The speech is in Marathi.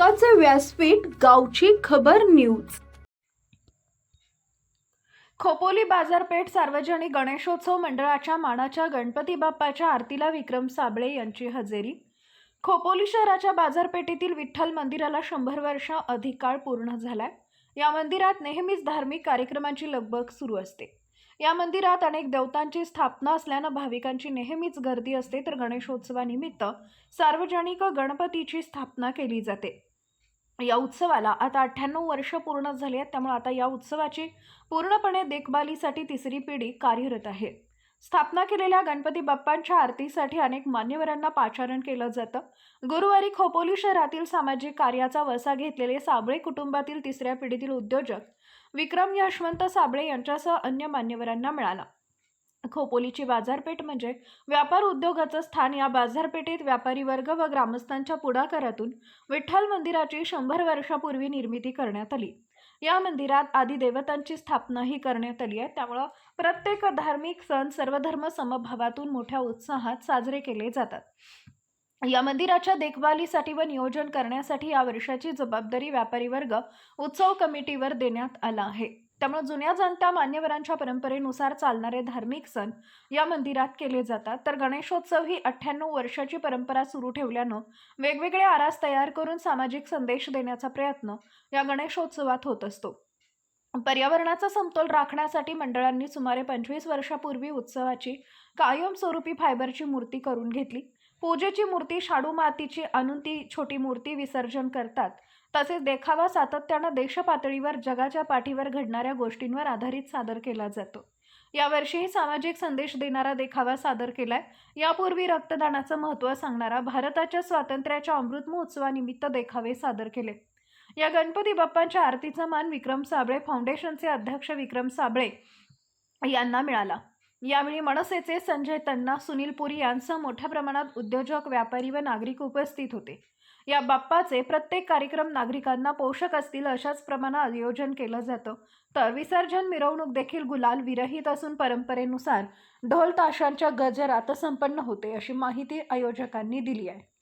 व्यासपीठ गावची खबर न्यूज खोपोली बाजारपेठ सार्वजनिक गणेशोत्सव मंडळाच्या मानाच्या गणपती बाप्पाच्या आरतीला विक्रम साबळे यांची हजेरी. खोपोली शहराच्या बाजारपेठेतील विठ्ठल मंदिराला शंभर वर्ष अधिक काळ पूर्ण झालाय. या मंदिरात नेहमीच धार्मिक कार्यक्रमांची लगबग सुरू असते. या मंदिरात अनेक देवतांची स्थापना असल्यानं भाविकांची नेहमीच गर्दी असते. तर गणेशोत्सवानिमित्त सार्वजनिक गणपतीची स्थापना केली जाते. या उत्सवाला आता अठ्ठ्याण्णव वर्ष पूर्ण झाली आहेत. त्यामुळे आता या उत्सवाची पूर्णपणे देखभालीसाठी तिसरी पिढी कार्यरत आहे. स्थापना केलेल्या गणपती बाप्पांच्या आरतीसाठी अनेक मान्यवरांना पाचारण केलं जातं. गुरुवारी खोपोली शहरातील सामाजिक कार्याचा वसा घेतलेले साबळे कुटुंबातील तिसऱ्या पिढीतील उद्योजक विक्रम यशवंत साबळे यांच्यासह अन्य मान्यवरांना मिळाला. खोपोलीची बाजारपेठ म्हणजे व्यापार उद्योगाचं स्थान या बाजारपेठेत व्यापारी वर्ग व ग्रामस्थांच्या पुढाकारातून विठ्ठल मंदिराची शंभर वर्षापूर्वी निर्मिती करण्यात आली. या मंदिरात आदी देवतांची स्थापनाही करण्यात आली आहे. त्यामुळं प्रत्येक धार्मिक सण सर्वधर्म समभावातून मोठ्या उत्साहात साजरे केले जातात. या मंदिराच्या देखभालीसाठी व नियोजन करण्यासाठी या वर्षाची जबाबदारी व्यापारी वर्ग उत्सव कमिटीवर देण्यात आला आहे. त्यामुळे जुन्या जाणत्या मान्यवरांच्या परंपरेनुसार चालणारे धार्मिक सण या मंदिरात केले जातात. तर गणेशोत्सव ही अठ्ठ्याण्णव वर्षाची परंपरा सुरू ठेवल्यानं वेगवेगळे आरास तयार करून सामाजिक संदेश देण्याचा प्रयत्न या गणेशोत्सवात होत असतो. पर्यावरणाचा समतोल राखण्यासाठी मंडळांनी सुमारे पंचवीस वर्षापूर्वी उत्सवाची कायमस्वरूपी फायबरची मूर्ती करून घेतली. पूजेची मूर्ती शाडू मातीची आणून ती छोटी मूर्ती विसर्जन करतात. तसेच देखावा सातत्यानं देशपातळीवर जगाच्या पाठीवर घडणाऱ्या गोष्टींवर आधारित सादर केला जातो. यावर्षीही सामाजिक संदेश देणारा देखावा सादर केलाय. यापूर्वी रक्तदानाचं महत्त्व सांगणारा भारताच्या स्वातंत्र्याच्या अमृत महोत्सवानिमित्त देखावे सादर केले. या गणपती बाप्पांच्या आरतीचा मान विक्रम साबळे फाउंडेशनचे अध्यक्ष विक्रम साबळे यांना मिळाला. यावेळी मनसेचे संजय तन्ना सुनील पुरी यांसह मोठ्या प्रमाणात उद्योजक व्यापारी व नागरिक उपस्थित होते. या बाप्पाचे प्रत्येक कार्यक्रम नागरिकांना पोषक असतील अशाच प्रमाणात आयोजन केलं जातं. तर विसर्जन मिरवणूक देखील गुलाल विरहित असून परंपरेनुसार ढोल ताशांच्या गजरात संपन्न होते अशी माहिती आयोजकांनी दिली आहे.